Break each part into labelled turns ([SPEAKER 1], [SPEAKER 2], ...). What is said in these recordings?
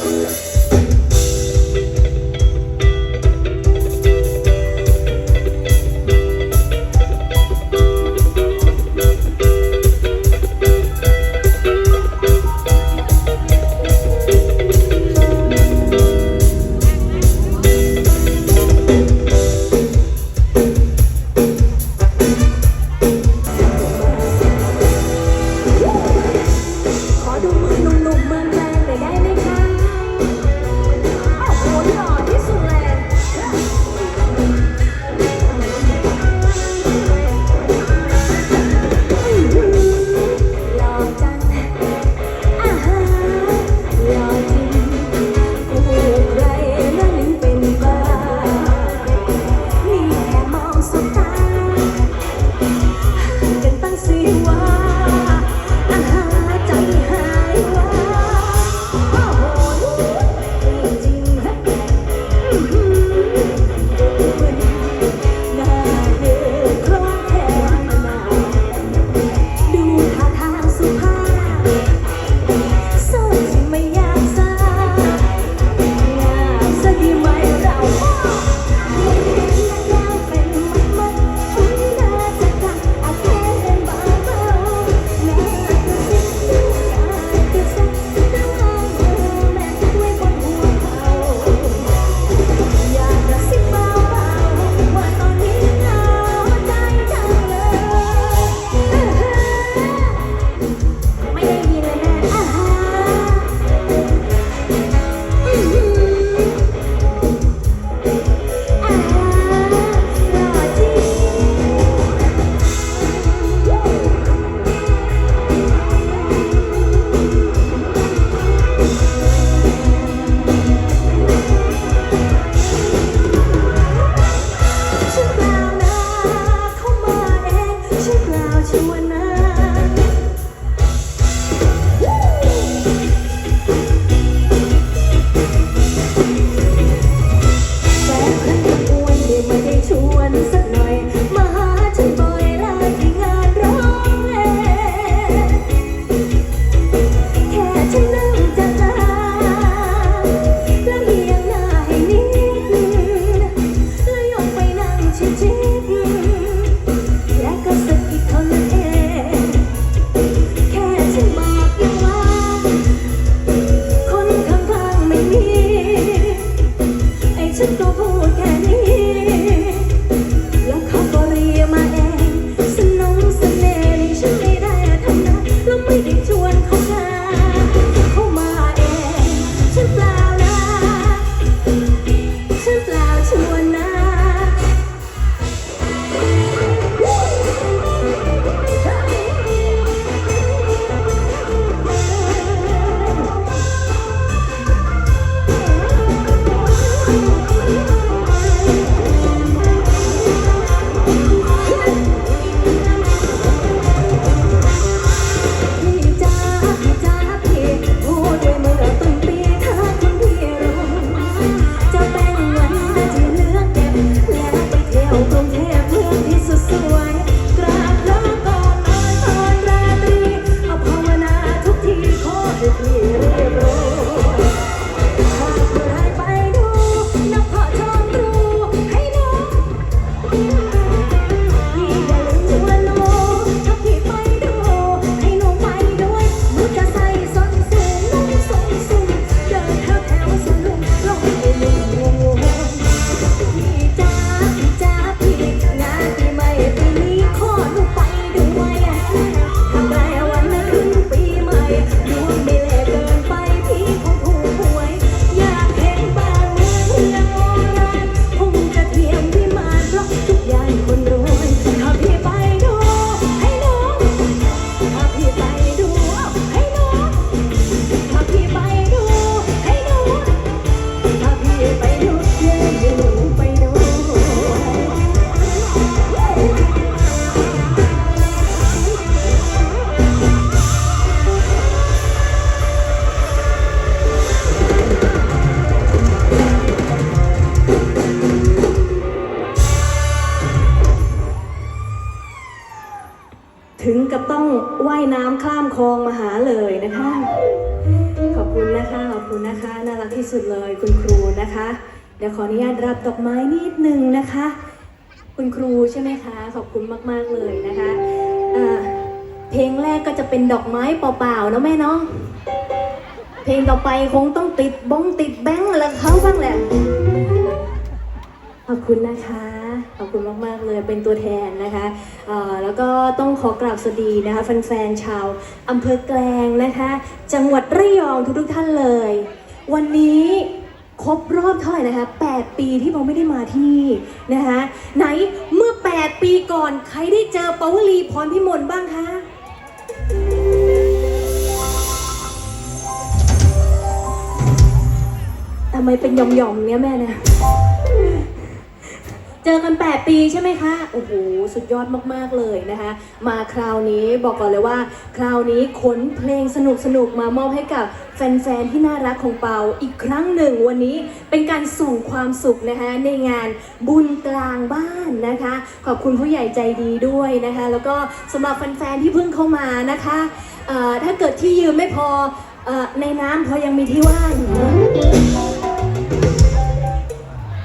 [SPEAKER 1] Música ต้องว่ายน้ำข้ามคลองมาหาเลยนะคะ ขอบคุณนะคะ ขอบคุณนะคะ น่ารักที่สุดเลยคุณครูนะคะ เดี๋ยวขออนุญาตรับดอกไม้นิดนึงนะคะ คุณครูใช่ไหมคะ ขอบคุณมากๆเลยนะคะอ่าเพลงแรกก็จะเป็นดอกไม้เปล่าๆนะแม่เนาะ เพลงต่อไปคงต้องติดบ้องติดแบงค์อะไรเขาบ้างแหละ ขอบคุณนะคะ ขอบคุณมากๆเลยเป็นตัวแทนนะคะแล้วก็ต้องขอกราบสวัสดีนะคะแฟนๆชาวอำเภอแกลงนะคะ จังหวัดระยองทุกๆท่านเลย วันนี้ครบรอบเท่าไหร่นะคะ 8 ปีที่เราไม่ได้มาที่นี่นะคะ ไหนเมื่อ 8 ปีก่อนใครได้เจอปวลีพรพิมลบ้างคะทำไมเป็นหย่อมๆเนี่ยแม่เนี่ย เจอกัน 8 ปีใช่ไหมคะ โอ้โห สุดยอดมากๆเลยนะคะ มาคราวนี้บอกก่อนเลยว่า คราวนี้ขนเพลงสนุกๆมามอบให้กับแฟนๆ ที่น่ารักของเปาอีกครั้งหนึ่งวันนี้เป็นการส่งความสุขนะคะในงานบุญกลางบ้านนะคะ ขอบคุณผู้ใหญ่ใจดีด้วยนะคะ แล้วก็สำหรับแฟนๆ ที่เพิ่งเข้ามานะคะถ้าเกิดที่ยืมไม่พอเออในน้ำพอยังมีที่ว่าง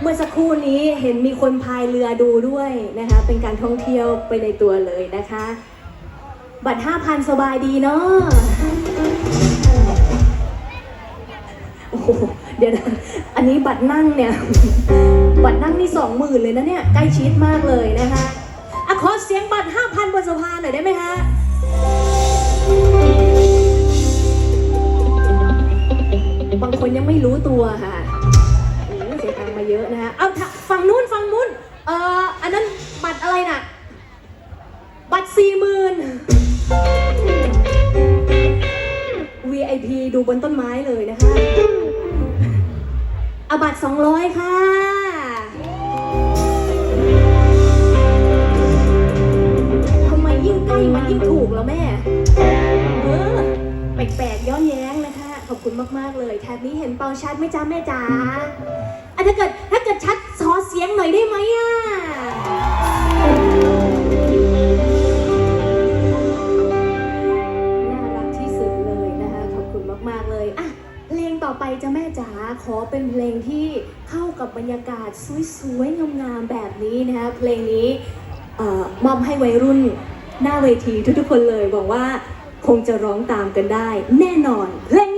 [SPEAKER 1] เมื่อสักครู่นี้เห็นมีคนพายเรือดูด้วยนะคะ เป็นการท่องเที่ยวไปในตัวเลยนะคะ บัตร5,000 สบายดีเนาะโอ้โหเดี๋ยวนะอันนี้บัตรนั่งเนี่ย บัตรนั่งนี่สองหมื่นเลยนะเนี่ย ใกล้ชิดมากเลยนะคะอะขอเสียงบัตร5,000 บนสะพานหน่อยได้ไหมคะบางคนยังไม่รู้ตัวค่ะ เยอะนะฮะ เอาฝั่งนู้นฝั่งนู้นเอ่ออันนั้นบัตรอะไรน่ะ บัตรสี่หมื่น VIP ดูบนต้นไม้เลยนะคะอาบัตรสองร้อยค่ะ ทำไมยิ่งใกล้มันยิ่งถูกแล้วแม่ เออ แปลกๆย้อนแย้งนะคะ ขอบคุณมาก ๆ เลยแถบนี้เห็นเปาชัดไม่จ้าแม่จ้า อาจจะเกิดถ้าเกิดชัดซอเสียงหน่อยได้ไหมอะน่ารักที่สุดเลยนะคะขอบคุณมากๆเลยอะเพลงต่อไปจะแม่จ๋าขอเป็นเพลงที่เข้ากับบรรยากาศสวยๆงามๆแบบนี้นะคะเพลงนี้มอบให้วัยรุ่นหน้าเวทีทุกๆคนเลยบอกว่าคงจะร้องตามกันได้ แน่นอนเพลง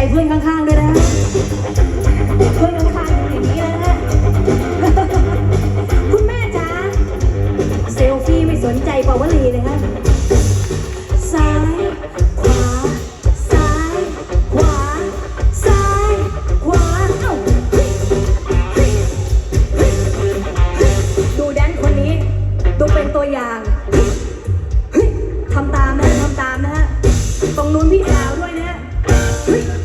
[SPEAKER 1] ใจเพื่อนข้างๆด้วยนะเพื่อนข้างๆอย่อย่างนี้เลยนะ คุณแม่จ๋าเซลฟี่ไม่สนใจปาวลีเลยฮะซ้าย ขวา ซ้าย ขวา ซ้าย ขวา เอ้าดูแดนคนนี้ดูเป็นตัวอย่างทำตามนะทำตามนะฮะ ตรงนู้นพี่สาวด้วยนะฮะ Three.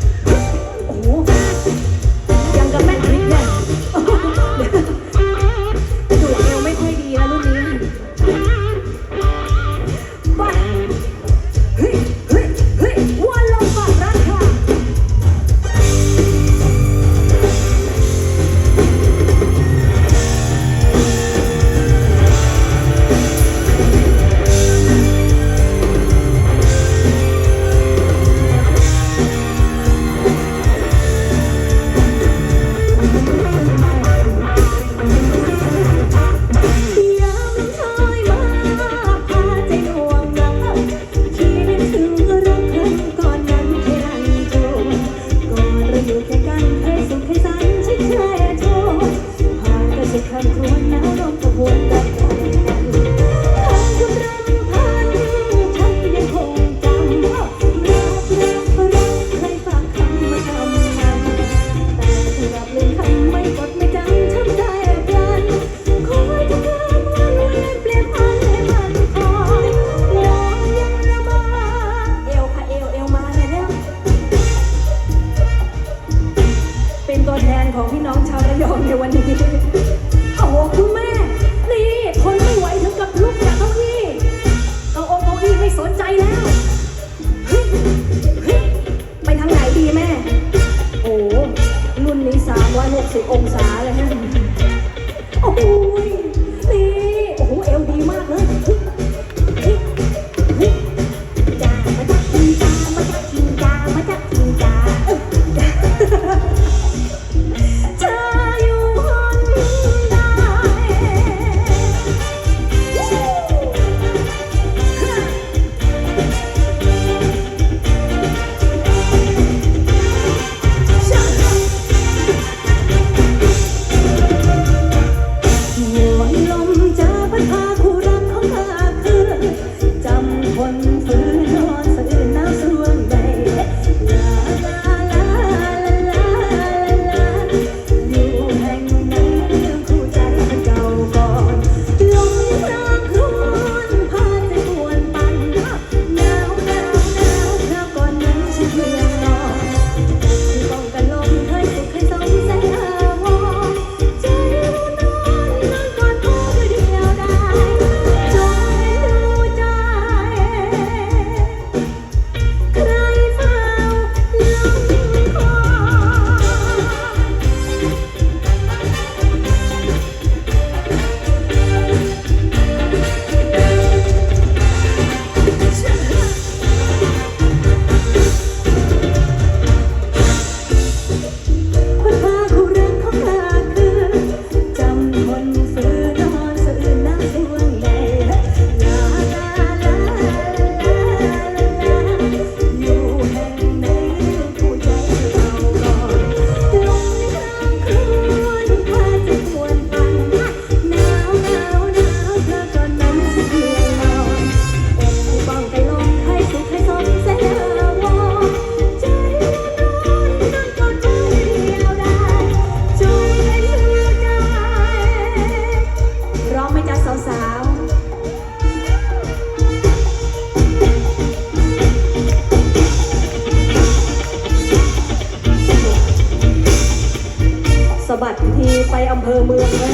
[SPEAKER 1] บัดทีไปอำเภอเมืองแล้ว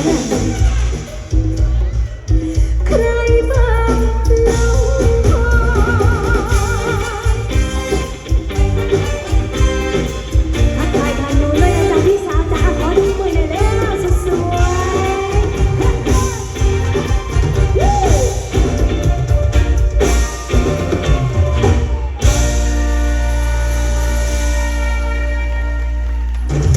[SPEAKER 1] ใคร